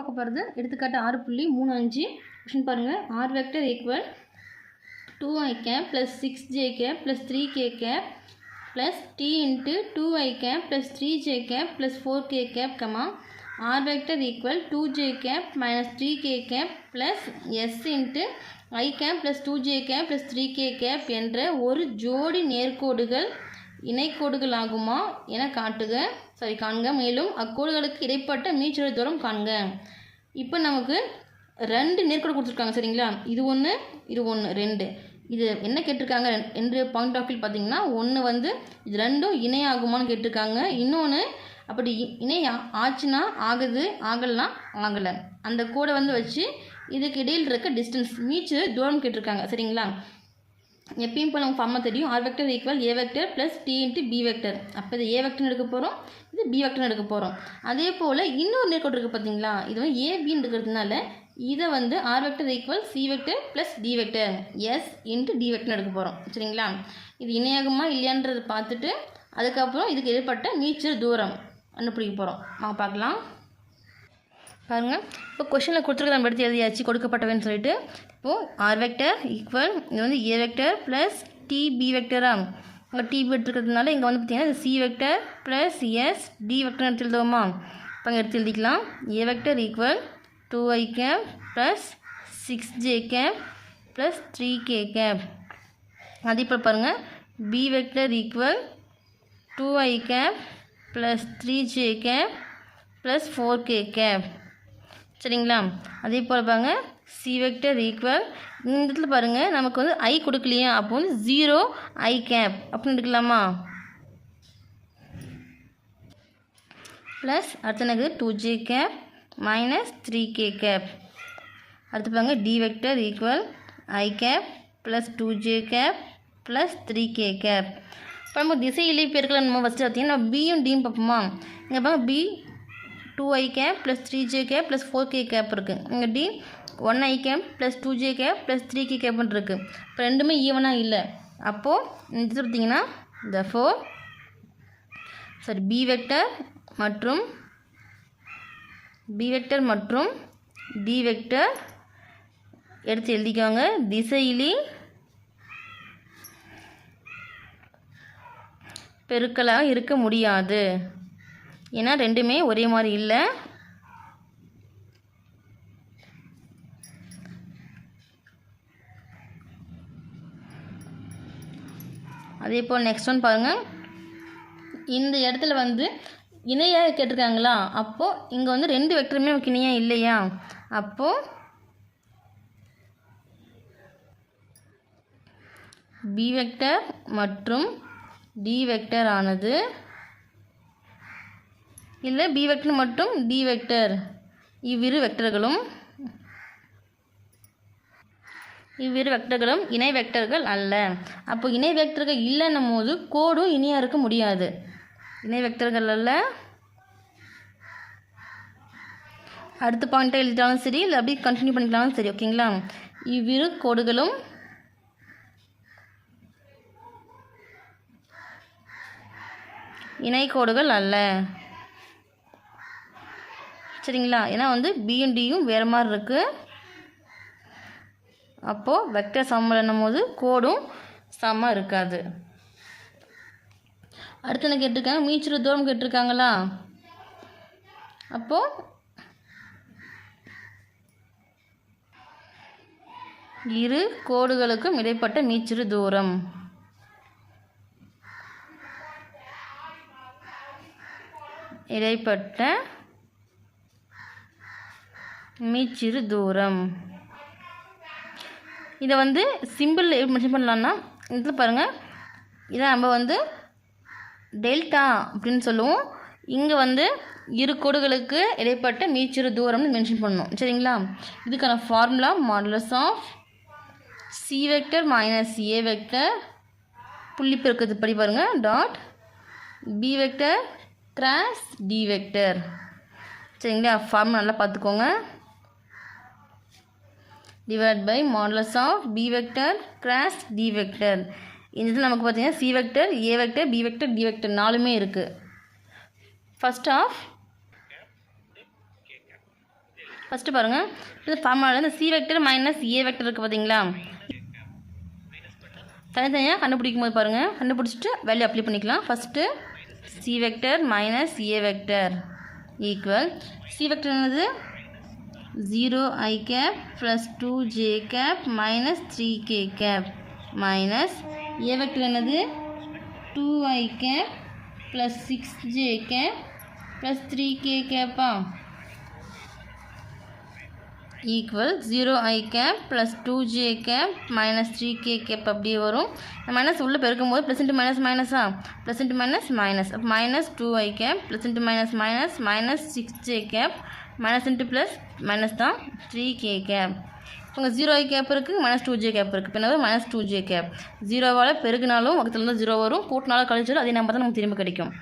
பார்க்க போகிறது எடுத்துக்காட்டு ஆறு புள்ளி மூணு அஞ்சு. கொஷின் பாருங்கள் r vector equal to i cap plus six j cap plus three k cap plus t into two i cap plus three j cap plus four k cap comma r vector equal to j cap minus three k cap plus s into i cap plus two j cap plus three k cap என்ற ஒரு ஜோடி நேர்கோடுகள் இணைக்கோடுகள் ஆகுமா என காட்டுக. Sorry காண்க. மேலும் அக்கோடுகளுக்கு இடைப்பட்ட மீச்சுரை தூரம் காண்க. இப்போ நமக்கு ரெண்டு நேர்கோடு கொடுத்துருக்காங்க சரிங்களா? இது ஒன்று இது ஒன்று ரெண்டு. இது என்ன கேட்டிருக்காங்க? ரெண்டு பாயிண்ட் ஆஃப் வியூ பார்த்தீங்கன்னா ஒன்று வந்து இது ரெண்டும் இணையாகுமான்னு கேட்டிருக்காங்க. இன்னொன்று அப்படி இ- இணை ஆ- ஆச்சுன்னா ஆகுது ஆகலைன்னா ஆகலை. அந்த கோடை வந்து வச்சு இதுக்கு இடையில் இருக்க டிஸ்டன்ஸ் மீச்சு தூரம் கேட்டிருக்காங்க சரிங்களா? எப்பயும் போல் நமக்கு ஃபார்மாக தெரியும். R vector equal a vector plus t into b vector அப்போ இது ஏ வெக்டர்னு எடுக்க போகிறோம் இது பி வெக்டர்னு எடுக்க போகிறோம் அதே போல் இன்னொரு நேர்கோடு இருக்குது பார்த்தீங்களா இது வந்து ஏபின்னு இருக்கிறதுனால இதை வந்து r vector equal c vector plus d vector s into d வெக்டர்னு எடுக்க போகிறோம் சரிங்களா? இது இணையாகுமா இல்லையான்றதை பார்த்துட்டு அதுக்கப்புறம் இதுக்கு எதிர்பட்ட நீச்சல் தூரம் கண்டுபிடிக்க போகிறோம் நம்ம பார்க்கலாம். பாருங்க. இப்போ கொஷனில் கொடுத்துருக்க நம்ம எடுத்து எழுதியாச்சு கொடுக்கப்பட்டவன்னு சொல்லிட்டு. இப்போது ஆர் வெக்டர் ஈக்குவல் இது வந்து a vector plus t b வெக்டரா அங்கே டி பி இங்கே வந்து பார்த்தீங்கன்னா c vector plus s d vector எடுத்து எழுதுவோமா? இப்போ அங்கே எடுத்து எழுதிக்கலாம். A vector equal to i cap plus six j cap plus three k cap அதே போல் பாருங்கள் b vector equal to i cap plus three j cap plus four k cap சரிங்களா? அதே போல் பாருங்க. சி வெக்டர் ஈக்குவல் இந்த இடத்துல பாருங்கள் நமக்கு வந்து ஐ கொடுக்கலையா அப்போ வந்து ஜீரோ ஐ கேப் அப்படின்னு எடுக்கலாமா? ப்ளஸ் அடுத்து எனக்கு two j cap minus three k cap அடுத்து பாருங்க. D vector equal i cap plus two j cap plus three k cap இப்போ நம்ம திசை இலை பெருக்கல நம்ம ஃபஸ்ட்டு பார்த்தீங்கன்னா பியும் டியும் பார்ப்போமா? இங்கே பாருங்க B two I cap plus three J cap plus four K cap இருக்குது இங்கே D one I cap plus two J cap plus three K கேப்னு இருக்குது இப்போ ரெண்டுமே ஈவனாக இல்லை. அப்போது இந்த இது பார்த்தீங்கன்னா the four sorry b vector மற்றும் பி வெக்டர் மற்றும் டி வெக்டர் எடுத்து எழுதிக்கோங்க. திசையிலி பெருக்கலாக இருக்க முடியாது. ஏன்னா ரெண்டுமே ஒரே மாதிரி இல்லை. அதே போல் நெக்ஸ்ட் ஒன் பாருங்கள் இந்த இடத்துல வந்து இணையாக கேட்டிருக்காங்களா? அப்போது இங்கே வந்து ரெண்டு வெக்டருமே நமக்கு இணையாக இல்லையா? அப்போது பி வெக்டர் மற்றும் டி வெக்டர் ஆனது இல்லை பி வெக்டர் மற்றும் டி வெக்டர் இவ்விரு வெக்டர்களும் இவ்விரு வெக்டர்களும் இணை வெக்டர்கள் அல்ல. அப்போ இணை வெக்டர்கள் இல்லைன்னும் போது கோடும் இனியாக இருக்க முடியாது. இணை வெக்டர்கள் அல்ல. அடுத்த பாயிண்ட்டை எழுதிட்டாலும் சரி இல்லை அப்படியே கண்டினியூ பண்ணிக்கலாலும் சரி ஓகேங்களா இவ்விரு கோடுகளும் இணை கோடுகள் அல்ல. சரிங்களா? ஏன்னா வந்து பியும் டியும் வேறு மாதிரி இருக்குது அப்போது வெக்டர் சமம் போது கோடும் சமம் இருக்காது. அடுத்து என்ன கேட்டிருக்காங்க? மீச்சுரு தூரம் கேட்டிருக்காங்களா? அப்போது இரு கோடுகளுக்கும் இடைப்பட்ட மீச்சிறு தூரம். இடைப்பட்ட மீச்சிறு தூரம் இதை வந்து சிம்பிள் எப்படி மென்ஷன் பண்ணலான்னா இதில் பாருங்கள் இதை நம்ம வந்து டெல்டா அப்படின்னு சொல்லுவோம். இங்கே வந்து இரு கோடுகளுக்கு இடைப்பட்ட மீச்சிறு தூரம்னு மென்ஷன் பண்ணணும். சரிங்களா? இதுக்கான formula modulus of c vector minus a vector புள்ளி பெருக்கிறது படி பாருங்கள் dot b vector cross d vector சரிங்களா? ஃபார்ம் நல்லா பார்த்துக்கோங்க. Divide by modulus of b vector cross d vector இந்த இதில் நமக்கு பார்த்தீங்கன்னா c vector a vector b vector d vector நாலுமே இருக்குது ஃபஸ்ட் ஆஃப் ஃபஸ்ட்டு பாருங்கள் இது ஃபார்முலாவில் இந்த c vector minus a vector இருக்குது பார்த்தீங்களா தனித்தனியாக கண்டுபிடிக்கும் போது பாருங்கள் கண்டுபிடிச்சிட்டு வேல்யூ அப்ளை பண்ணிக்கலாம். First c vector minus a vector equal c vector என்னது? Zero i cap plus two j cap minus three k cap minus a vector என்னது? Two i cap plus six j cap plus three k கேப்பா equal zero i cap plus two j cap minus three k cap அப்படியே வரும். Minus உள்ளே பெருக்கும்போது plus into minus மைனஸா plus minus minus minus two i cap plus minus minus minus six j cap minus into plus minus தான் three k cap உங்கள் zero cap இருக்குது minus two J cap இருக்குது இப்போ minus two J cap ஜீரோவால் பெருகினாலும் பக்கத்தில் zero வரும் கூட்டினாலும் கழிச்சாலும் அதே நம்பர் தான் நமக்கு திரும்ப கிடைக்கும்.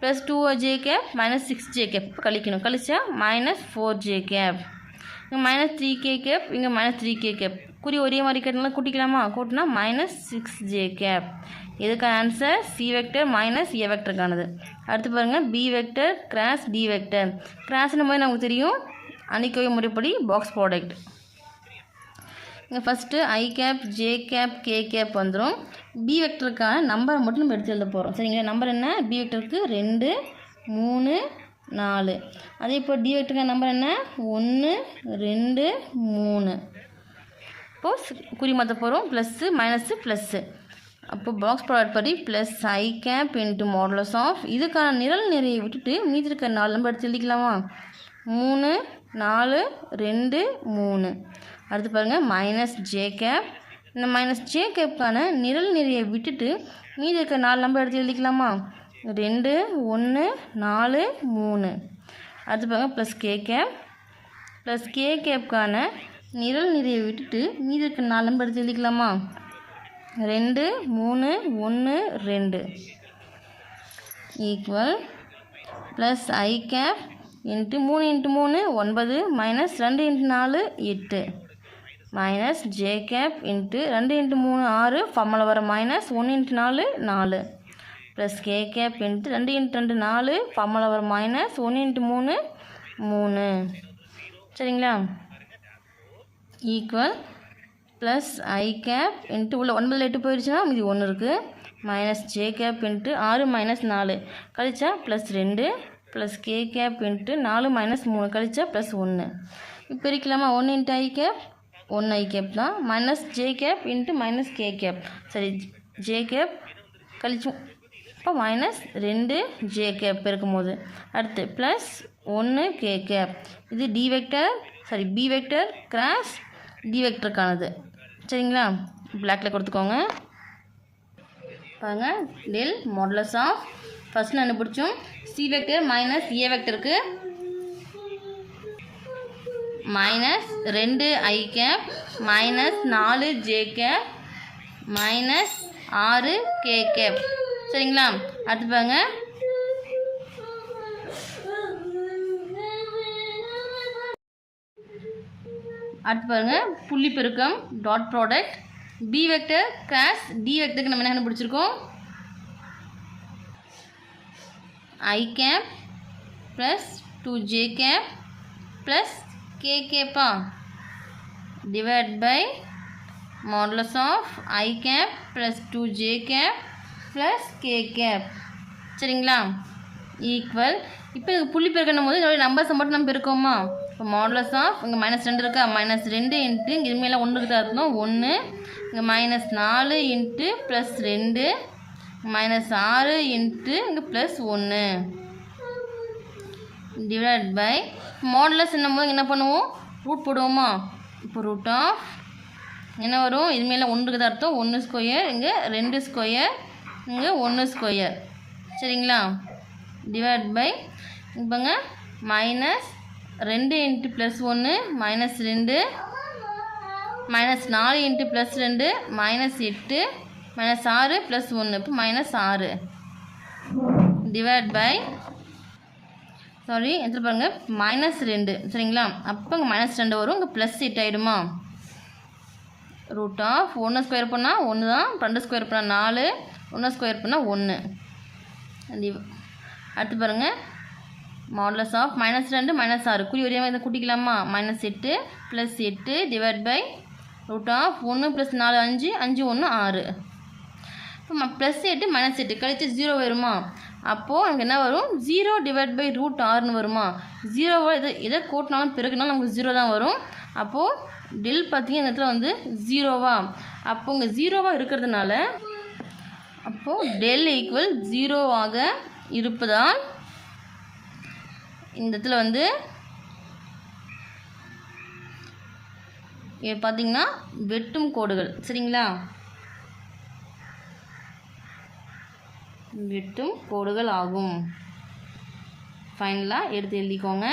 Plus two j cap minus six j cap கழிக்கணும். கழிச்சா மைனஸ் ஃபோர் ஜே கேப் இங்கே மைனஸ் த்ரீ கே கேப் இங்கே மைனஸ் த்ரீ கே கேப் குறி ஒரே மாதிரி கேட்டனால கூட்டிக்கலாமா? கூட்டினா மைனஸ் சிக்ஸ் ஜே கேப் இதுக்கான answer c vector minus a வெக்டருக்கானது அடுத்து பாருங்கள் b vector cross d vector கிராஸ்னு போது நமக்கு தெரியும் அணிக்கோவை முறைப்படி பாக்ஸ் ப்ராடக்ட் இங்கே first i cap j cap k cap வந்துடும் பி வெக்டருக்கான நம்பரை மட்டும் நம்ம எடுத்து எழுத போகிறோம் சரிங்களா? நம்பர் என்ன? பி வெக்டருக்கு ரெண்டு மூணு நாலு. அதே இப்போ டி வெக்டருக்கான நம்பர் என்ன? ஒன்று ரெண்டு மூணு. இப்போது குறி மாற்ற போகிறோம் ப்ளஸ்ஸு மைனஸு ப்ளஸ்ஸு அப்போ பாக்ஸ் ப்ராடக்ட் படி plus i cap into modulus of இதுக்கான நிரல் நிறையை விட்டுட்டு மீதி இருக்க நாலு நம்பர் எடுத்து எழுதிக்கலாமா? மூணு நாலு ரெண்டு மூணு. அடுத்து பாருங்கள் மைனஸ் ஜே கேப் இந்த மைனஸ் ஜே கேப்கான நிரல் நிறையை விட்டுட்டு மீதி இருக்க நாலு நம்பர் எடுத்து எழுதிக்கலாமா? ரெண்டு ஒன்று நாலு மூணு. அடுத்து பாருங்க plus k cap plus k கேப்க்கான நிரல் நிறைய விட்டுட்டு மீதி இருக்க நாலு நம்பர் எடுத்து எழுதிக்கலாமா? ரெண்டு மூணு ஒன்று ரெண்டு. Equal plus i cap into மூணு இன்ட்டு மூணு ஒன்பது மைனஸ் ரெண்டு இன்ட்டு நாலு எட்டு. மைனஸ் ஜே கேப் இன்ட்டு ரெண்டு இன்ட்டு மூணு ஆறு ஃபம்மில் வர மைனஸ் ஒன்று இன்ட்டு நாலு நாலு. ப்ளஸ் கே கேப் இன்ட்டு ரெண்டு இன்ட்டு ரெண்டு நாலு ஃபார்மில் மைனஸ் ஒன்று இன்ட்டு மூணு மூணு. சரிங்களா? Equal plus i cap into உள்ள ஒன்பதில் எட்டு போயிடுச்சுன்னா மீதி ஒன்று இருக்குது மைனஸ் ஜே கேப் இன்ட்டு ஆறு மைனஸ் நாலு. கழிச்சா ப்ளஸ் ரெண்டு ப்ளஸ் கே கேப் இன்ட்டு நாலு மைனஸ் மூணு. கழிச்சா ப்ளஸ் ஒன்று இப்போ இருக்கலாமா ஒன்று இன்ட்டு ஐ கேப் ஒன்று ஐ கேப் தான். Minus j cap into minus k cap சரி ஜே கேப் கழிச்சோம் அப்போ மைனஸ் ரெண்டு ஜே கேப் இருக்கும்போது. அடுத்து ப்ளஸ் ஒன்று கே கேப் இது d vector sorry b vector cross d வெக்டருக்கானது சரிங்களா? பிளாக்ல கொடுத்துக்கோங்க. பாருங்க டெல் மாடலஸ் ஆஃப் ஃபஸ்ட் கண்டுபிடிச்சோம் சி வெக்டர் மைனஸ் ஏ வெக்டருக்கு மைனஸ் ரெண்டு ஐ கேப் மைனஸ் நாலு ஜே கேப் மைனஸ் ஆறு கே கேப் சரிங்களா? அடுத்து பாருங்க. அடுத்து பாருங்க. புள்ளி பெருக்கம் dot product b vector cross d வெக்டருக்கு நம்ம என்ன கண்டுபிடிச்சிருக்கோம்? I cap plus two j cap plus k கேப்பா divide by modulus of i cap plus two j cap plus k cap சரிங்களா? ஈக்குவல் இப்போ இது புள்ளி பெருக்கணும் போது இதோட நம்பர்ஸை மட்டும் நம்ம பெருக்கோமா? இப்போ மாடலஸ் ஆஃப் இங்கே மைனஸ் ரெண்டு இருக்கா? மைனஸ் ரெண்டு இன்ட்டு இங்கே இனிமேலாம் ஒன்றுக்கு தான் இருந்தோம் ஒன்று இங்கே மைனஸ் நாலு இன்ட்டு ப்ளஸ் ரெண்டு. மைனஸ் ஆறு இன்ட்டு இங்கே ப்ளஸ் ஒன்று டிவைட் பை மாடலஸ் என்னும்போது என்ன பண்ணுவோம்? ரூட் போடுவோமா? இப்போ ரூட் ஆஃப் என்ன வரும்? இதுமாரிலாம் ஒன்றுக்கு தான் அர்த்தம். ஒன்று ஸ்கொயர் இங்கே ரெண்டு ஸ்கொயர் இங்கே ஒன்று ஸ்கொயர் சரிங்களா? டிவைட் பை இப்போங்க மைனஸ் ரெண்டு இன்ட்டு ப்ளஸ் ஒன்று மைனஸ் ரெண்டு மைனஸ் நாலு இன்ட்டு ப்ளஸ் ரெண்டு மைனஸ் எட்டு மைனஸ் ஆறு ப்ளஸ் ஒன்று இப்போ மைனஸ் ஆறு. டிவைட் பை சாரி எடுத்து பாருங்கள் மைனஸ் ரெண்டு. சரிங்களா? அப்போ இங்கே மைனஸ் ரெண்டு வரும் இங்கே ப்ளஸ் எட்டு ஆகிடுமா ரூட் ஆஃப் ஒன்று ஸ்கொயர் பண்ணால் ஒன்று தான் ரெண்டு ஸ்கொயர் பண்ணால் நாலு ஒன்று ஸ்கொயர் பண்ணால் ஒன்று அடுத்து பாருங்கள் மாடலஸ் ஆஃப் மைனஸ் ரெண்டு மைனஸ் ஆறு. குறி ஒரே மாதிரி கூட்டிக்கலாமா? மைனஸ் எட்டு ப்ளஸ் எட்டு டிவைட் பை ரூட் ஆஃப் ஒன்று ப்ளஸ் நாலு அஞ்சு அஞ்சு ஒன்று ஆறு. இப்போ ப்ளஸ் எட்டு மைனஸ் எட்டு. கழித்து ஜீரோ வருமா? அப்போது நமக்கு என்ன வரும்? ஜீரோ டிவைட் பை ரூட் ஆறுன்னு வருமா? ஜீரோவா எதை எதை கூட்டினாலும் பிறகுனாலும் நமக்கு ஜீரோ தான் வரும். அப்போது டில் பார்த்திங்கன்னா இந்த இடத்துல வந்து ஜீரோவா அப்போ இங்கே ஜீரோவாக இருக்கிறதுனால அப்போது டெல் ஈக்குவல் ஜீரோவாக இருப்பதால் இந்த இடத்துல வந்து இது பார்த்தீங்கன்னா வெட்டும் கோடுகள் சரிங்களா? வெட்டும் கோடுகள் ஆகும். ஃபைனலாக எடுத்து எழுதிக்கோங்க.